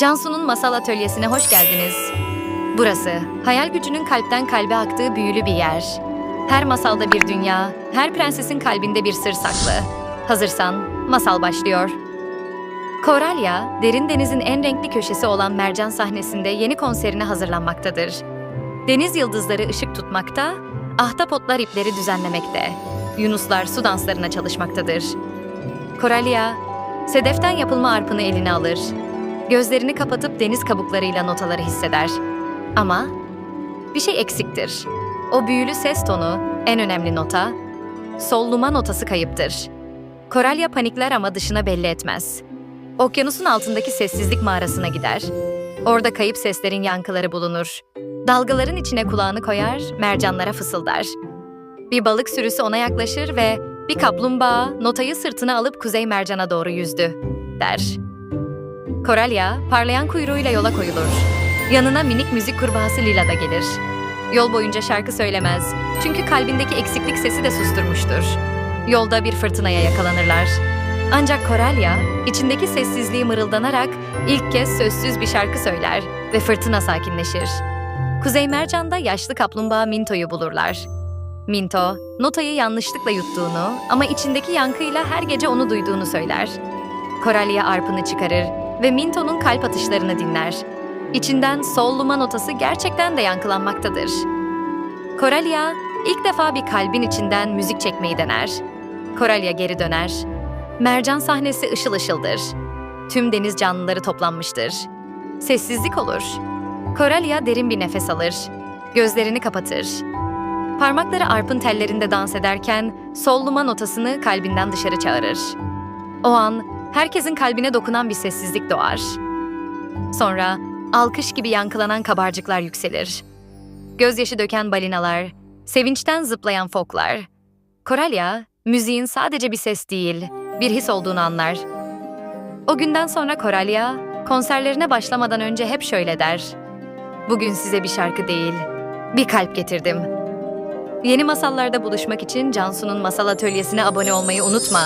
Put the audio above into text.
Cansu'nun masal atölyesine hoş geldiniz. Burası, hayal gücünün kalpten kalbe aktığı büyülü bir yer. Her masalda bir dünya, her prensesin kalbinde bir sır saklı. Hazırsan, masal başlıyor. Koralya, derin denizin en renkli köşesi olan Mercan sahnesinde yeni konserine hazırlanmaktadır. Deniz yıldızları ışık tutmakta, ahtapotlar ipleri düzenlemekte, yunuslar su danslarına çalışmaktadır. Koralya, sedeften yapılma arpını eline alır. Gözlerini kapatıp deniz kabuklarıyla notaları hisseder. Ama bir şey eksiktir. O büyülü ses tonu, en önemli nota, solluma notası kayıptır. Koralya panikler ama dışına belli etmez. Okyanusun altındaki sessizlik mağarasına gider. Orada kayıp seslerin yankıları bulunur. Dalgaların içine kulağını koyar, mercanlara fısıldar. Bir balık sürüsü ona yaklaşır ve bir kaplumbağa notayı sırtına alıp kuzey mercana doğru yüzdü, der. Koralya, parlayan kuyruğuyla yola koyulur. Yanına minik müzik kurbağası Lila da gelir. Yol boyunca şarkı söylemez. Çünkü kalbindeki eksiklik sesi de susturmuştur. Yolda bir fırtınaya yakalanırlar. Ancak Koralya, içindeki sessizliği mırıldanarak ilk kez sözsüz bir şarkı söyler ve fırtına sakinleşir. Kuzey Mercan'da yaşlı kaplumbağa Minto'yu bulurlar. Minto, notayı yanlışlıkla yuttuğunu ama içindeki yankıyla her gece onu duyduğunu söyler. Koralya arpını çıkarır ve Minto'nun kalp atışlarını dinler. İçinden solluma notası gerçekten de yankılanmaktadır. Koralya ilk defa bir kalbin içinden müzik çekmeyi dener. Koralya geri döner. Mercan sahnesi ışıl ışıldır. Tüm deniz canlıları toplanmıştır. Sessizlik olur. Koralya derin bir nefes alır. Gözlerini kapatır. Parmakları arpın tellerinde dans ederken solluma notasını kalbinden dışarı çağırır. O an herkesin kalbine dokunan bir sessizlik doğar. Sonra alkış gibi yankılanan kabarcıklar yükselir. Gözyaşı döken balinalar, sevinçten zıplayan foklar. Koralya, müziğin sadece bir ses değil, bir his olduğunu anlar. O günden sonra Koralya, konserlerine başlamadan önce hep şöyle der. Bugün size bir şarkı değil, bir kalp getirdim. Yeni masallarda buluşmak için Cansu'nun masal atölyesine abone olmayı unutma.